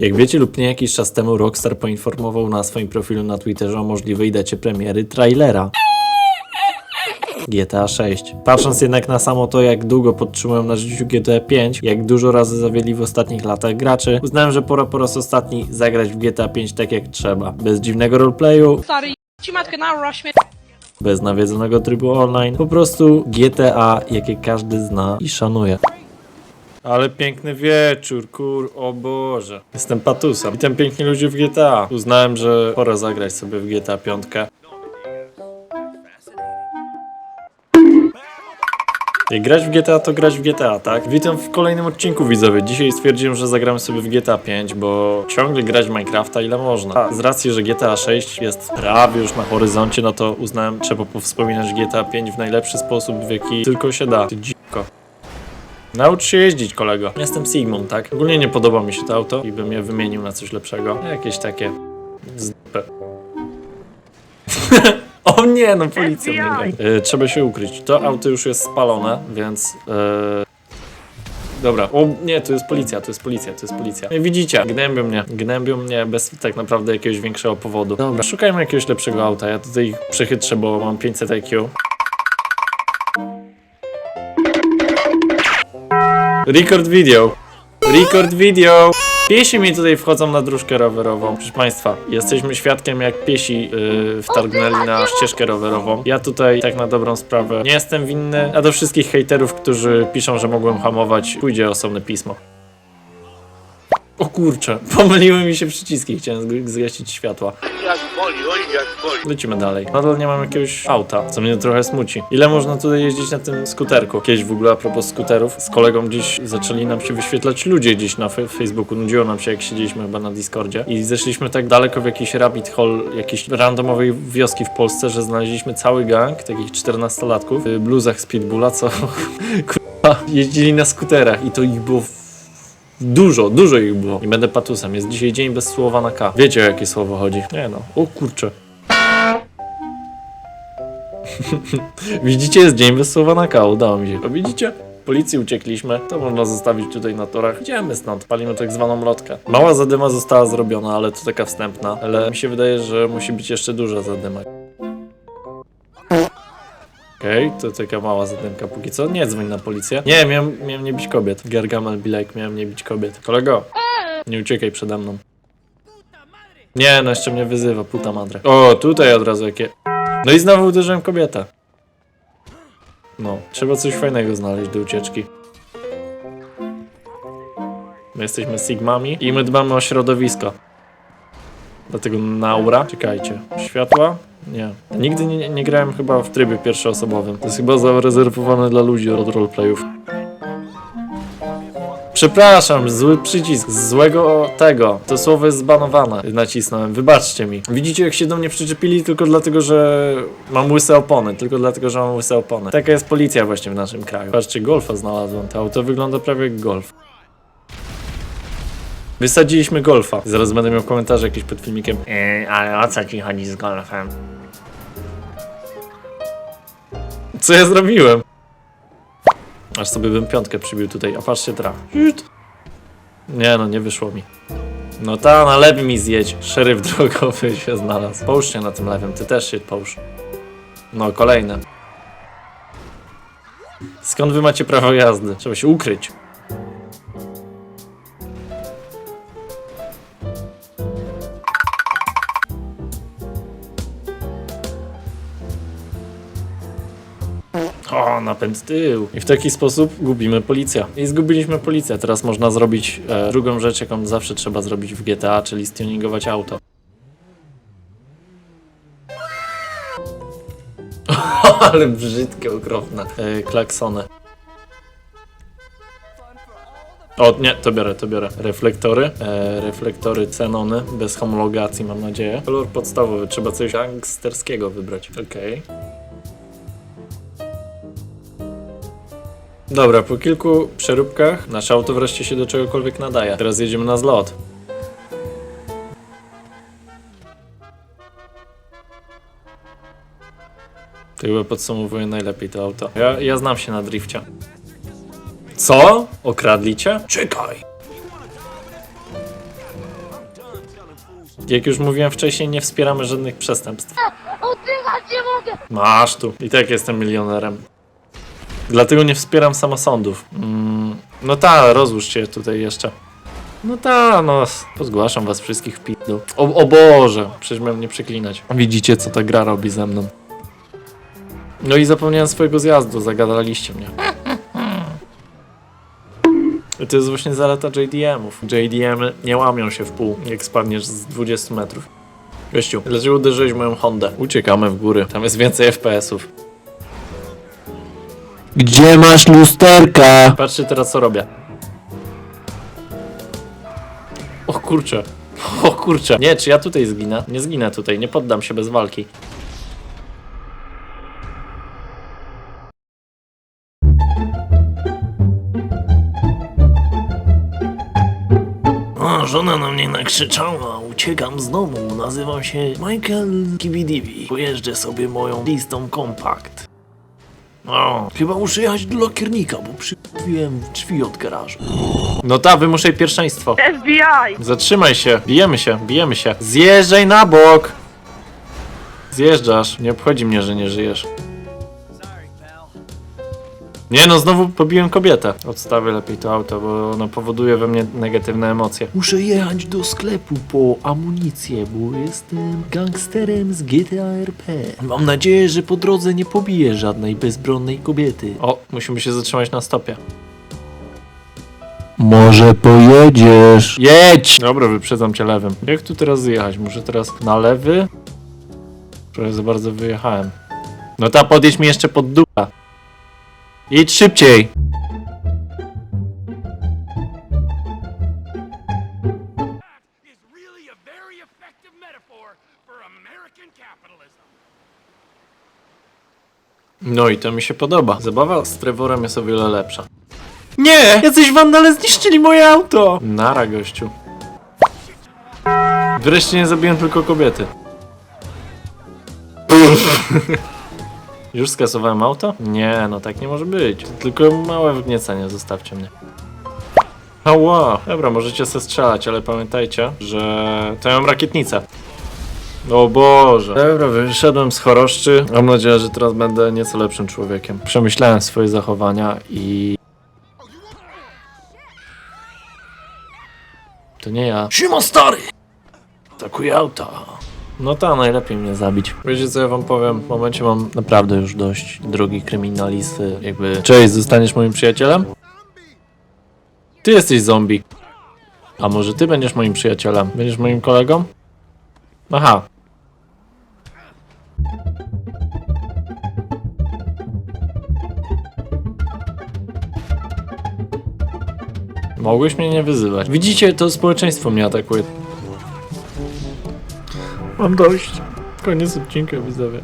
Jak wiecie lub nie, jakiś czas temu Rockstar poinformował na swoim profilu na Twitterze o możliwej dacie premiery trailera. GTA 6. Patrząc jednak na samo to, jak długo podtrzymują na życiu GTA 5, jak dużo razy zawieli w ostatnich latach graczy, uznałem, że pora po raz ostatni zagrać w GTA 5 tak jak trzeba. Bez dziwnego roleplayu, Stary, ci matkę na bez nawiedzonego trybu online, po prostu GTA, jakie każdy zna i szanuje. Ale piękny wieczór, kur, o Boże. Jestem Patusem. Witam piękni ludzie w GTA. Uznałem, że pora zagrać sobie w GTA 5. Jak grać w GTA, to grać w GTA, tak? Witam w kolejnym odcinku widzowie. Dzisiaj stwierdziłem, że zagramy sobie w GTA 5, bo ciągle grać w Minecrafta ile można. A z racji, że GTA 6 jest prawie już na horyzoncie, no to uznałem, trzeba powspominać GTA 5 w najlepszy sposób, w jaki tylko się da. Naucz się jeździć, kolego. Jestem Sigmund, tak? Ogólnie nie podoba mi się to auto i bym je wymienił na coś lepszego. Jakieś takie... zdupę. o nie, no policja mnie goni. E, Trzeba się ukryć. To auto już jest spalone, więc... E... Dobra, o nie, to jest policja, to jest policja, to jest policja. E, Widzicie, gnębią mnie, gnębią mnie bez tak naprawdę jakiegoś większego powodu. Dobra, szukajmy jakiegoś lepszego auta. Ja tutaj ich przechytrzę, bo mam 500 IQ. Record video. Record video. Piesi mi tutaj wchodzą na dróżkę rowerową. Proszę Państwa, jesteśmy świadkiem jak piesi yy, wtargnęli na ścieżkę rowerową. Ja tutaj tak na dobrą sprawę nie jestem winny, a do wszystkich hejterów, którzy piszą, że mogłem hamować, pójdzie osobne pismo. O kurczę, pomyliły mi się przyciski, chciałem zg- zgasić światła. Jak boli, oj jak boli. Lecimy dalej. Nadal nie mam jakiegoś auta, co mnie trochę smuci. Ile można tutaj jeździć na tym skuterku? Kiedyś w ogóle a propos skuterów, z kolegą gdzieś zaczęli nam się wyświetlać ludzie gdzieś na Facebooku. Nudziło nam się, jak siedzieliśmy chyba na Discordzie. I zeszliśmy tak daleko w jakiś rabbit hole jakiejś randomowej wioski w Polsce, że znaleźliśmy cały gang takich 14-latków w bluzach z Pitbulla, co kurwa, jeździli na skuterach i to ich było Dużo, dużo ich było. Nie będę patusem. Jest dzisiaj dzień bez słowa na K. Wiecie o jakie słowo chodzi? Nie no. O kurczę. Widzicie, jest dzień bez słowa na K. Udało mi się. O, widzicie? Policji uciekliśmy, to można zostawić tutaj na torach. Idziemy stąd, palimy tak zwaną lotkę. Mała zadyma została zrobiona, ale to taka wstępna. Ale mi się wydaje, że musi być jeszcze duża zadyma. Okej, to taka mała zadymka póki co. Nie dzwoń na policję. Nie, miałem, miałem nie bić kobiet. Gargamel be like, miałem nie bić kobiet. Kolego, nie uciekaj przede mną. Nie, no jeszcze mnie wyzywa, puta madre. O, tutaj od razu jakie... No i znowu uderzyłem kobietę. No, trzeba coś fajnego znaleźć do ucieczki. My jesteśmy Sigmami i my dbamy o środowisko. Dlatego naura. Czekajcie. Światła? Nie. Nigdy nie, nie grałem chyba w trybie pierwszoosobowym. To jest chyba zarezerwowane dla ludzi od roleplayów. Przepraszam, zły przycisk, złego tego. To słowo jest zbanowane. Nacisnąłem, wybaczcie mi. Widzicie, jak się do mnie przyczepili tylko dlatego, że mam łyse opony. Tylko dlatego, że mam łyse opony. Taka jest policja właśnie w naszym kraju. Patrzcie, golfa znalazłem. To auto wygląda prawie jak golf. Wysadziliśmy golfa. Zaraz będę miał komentarze jakieś pod filmikiem. Eee, ale o co ci chodzi z golfem? Co ja zrobiłem? Aż sobie bym piątkę przybił tutaj, a patrzcie teraz. Nie no, nie wyszło mi. No ta, na lewym mi zjedź. Szeryf drogowy się znalazł. Połóż się na tym lewym, ty też się połóż. No, kolejne. Skąd wy macie prawo jazdy? Trzeba się ukryć. O, napęd tył. I w taki sposób gubimy policję. I zgubiliśmy policję. Teraz można zrobić e, drugą rzecz, jaką zawsze trzeba zrobić w GTA, czyli stuningować auto. Ale brzydkie, okropne. E, klaksony. O, nie, to biorę, to biorę. Reflektory, e, reflektory Cenony, bez homologacji mam nadzieję. Kolor podstawowy, trzeba coś gangsterskiego wybrać. Okej. Dobra, po kilku przeróbkach nasze auto wreszcie się do czegokolwiek nadaje. Teraz jedziemy na zlot. To chyba podsumowuje najlepiej to auto. Ja, ja znam się na drifcie. Co? Okradli cię? Czekaj! Jak już mówiłem wcześniej, nie wspieramy żadnych przestępstw. Oddychać nie mogę! Masz tu. I tak jestem milionerem. Dlatego nie wspieram samosądów. Mm, no ta, rozłóżcie tutaj jeszcze. No ta, no, pozgłaszam was wszystkich w pizdu. O, o Boże, przecież miałem nie przeklinać. Widzicie, co ta gra robi ze mną. No i zapomniałem swojego zjazdu, zagadaliście mnie. To jest właśnie zaleta JDM-ów. JDM-y nie łamią się w pół, jak spadniesz z 20 metrów. Gościu, dlaczego uderzyłeś moją Hondę? Uciekamy w góry, tam jest więcej FPS-ów. Gdzie masz lusterka? Patrzcie teraz co robię. O kurczę. O kurczę. Nie, czy ja tutaj zginę? Nie zginę tutaj, nie poddam się bez walki. A, żona na mnie nakrzyczała, uciekam z domu, nazywam się Michael Kibidibi. Pojeżdżę sobie moją listą kompakt. O, chyba muszę jechać do lakiernika, bo przykupiłem drzwi od garażu. No ta, wymuszaj pierwszeństwo. FBI! Zatrzymaj się, bijemy się, bijemy się. Zjeżdżaj na bok! Zjeżdżasz, nie obchodzi mnie, że nie żyjesz. Nie no, znowu pobiłem kobietę. Odstawię lepiej to auto, bo ono powoduje we mnie negatywne emocje. Muszę jechać do sklepu po amunicję, bo jestem gangsterem z GTA RP. Mam nadzieję, że po drodze nie pobiję żadnej bezbronnej kobiety. O, musimy się zatrzymać na stopie. Może pojedziesz? Jedź! Dobra, wyprzedzam cię lewym. Jak tu teraz zjechać? Muszę teraz na lewy? Trochę za bardzo wyjechałem. No ta, podjedź mi jeszcze pod ducha. Idź szybciej! No i to mi się podoba. Zabawa z Trevorem jest o wiele lepsza. Nie! Jacyś wandale zniszczyli moje auto! Nara, gościu. Wreszcie nie zabiłem tylko kobiety. Już skasowałem auto? Nie, no tak nie może być. Tylko małe wgniecenie, zostawcie mnie. Ała, dobra, możecie se strzelać, ale pamiętajcie, że to ja mam rakietnicę. O Boże. Dobra, wyszedłem z choroszczy. Mam nadzieję, że teraz będę nieco lepszym człowiekiem. Przemyślałem swoje zachowania i... To nie ja. Siema stary! Atakuję auta. No ta, najlepiej mnie zabić. Wiecie co ja wam powiem? W momencie mam naprawdę już dość drogi kryminalisty. Jakby... Cześć, zostaniesz moim przyjacielem? Ty jesteś zombie. A może ty będziesz moim przyjacielem? Będziesz moim kolegą? Aha. Mogłeś mnie nie wyzywać. Widzicie, to społeczeństwo mnie atakuje. Mam dość. Koniec odcinka, widzowie.